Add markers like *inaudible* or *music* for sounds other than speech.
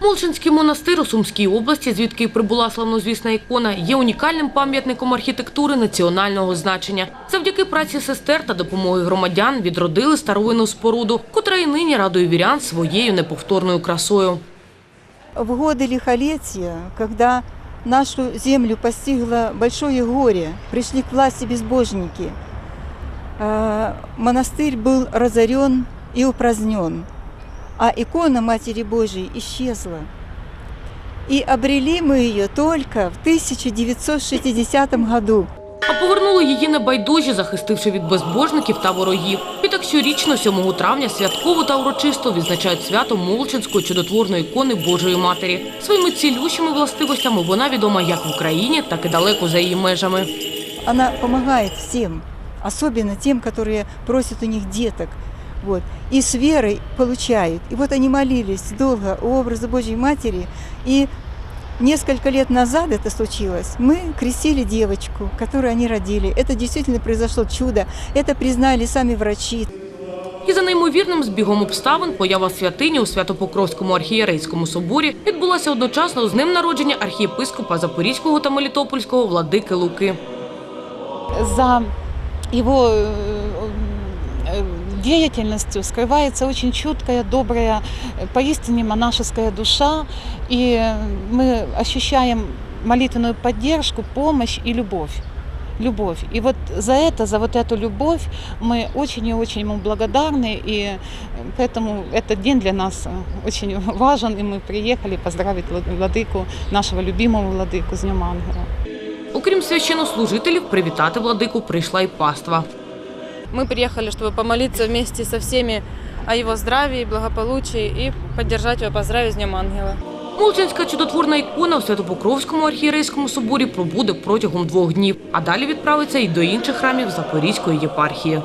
Молчинський монастир у Сумській області, звідки й прибула славнозвісна ікона, є унікальним пам'ятником архітектури національного значення. Завдяки праці сестер та допомоги громадян відродили старовинну споруду, котра і нині радує вірян своєю неповторною красою. В годы лихолетия, когда нашу землю постигло большое горе, пришли к власти безбожники, э, монастырь был разорен и упразднен, а икона Матери Божией исчезла. И обрели мы ее только в 1960 году. А повернули її небайдужі, захистивши від безбожників та ворогів. Відтак щорічно, 7 травня, святково та урочисто відзначають свято Молчинської чудотворної ікони Божої Матері. Своїми цілющими властивостями вона відома як в Україні, так і далеко за її межами. Она помогает всем, особенно тем, которые просят у них деток. Вот. И с верой получают. И вот они молились долго о образу Божьей Матери. И несколько лет назад это случилось. Мы крестили девочку, которую они родили. Это действительно произошло чудо. Это признали сами врачи. І за неймовірним збігом обставин поява святині у Святопокровському архієрейському соборі відбулася одночасно з ним народження архієпископа Запорізького та Мелітопольського владики Луки. за его э, э, деятельностью скрывается очень чуткая, добрая, э, поистине монашеская душа, и э, мы ощущаем молитвенную поддержку, помощь и любовь. Любовь. И вот за это, за вот эту любовь мы очень и очень ему благодарны, и э, поэтому этот день для нас э, очень *laughs* важен, и мы приехали поздравить Влад- владыку, нашего любимого владыку с Днем Ангела. Окрім священнослужителів, привітати владику прийшла й паства. Мы приехали, чтобы помолиться вместе со всеми о его здравии, благополучии и поддержать его, поздравить с Днем Ангела. Молчинська чудотворна ікона у Святопокровському архієрейському соборі пробуде протягом двох днів, а далі відправиться і до інших храмів Запорізької єпархії.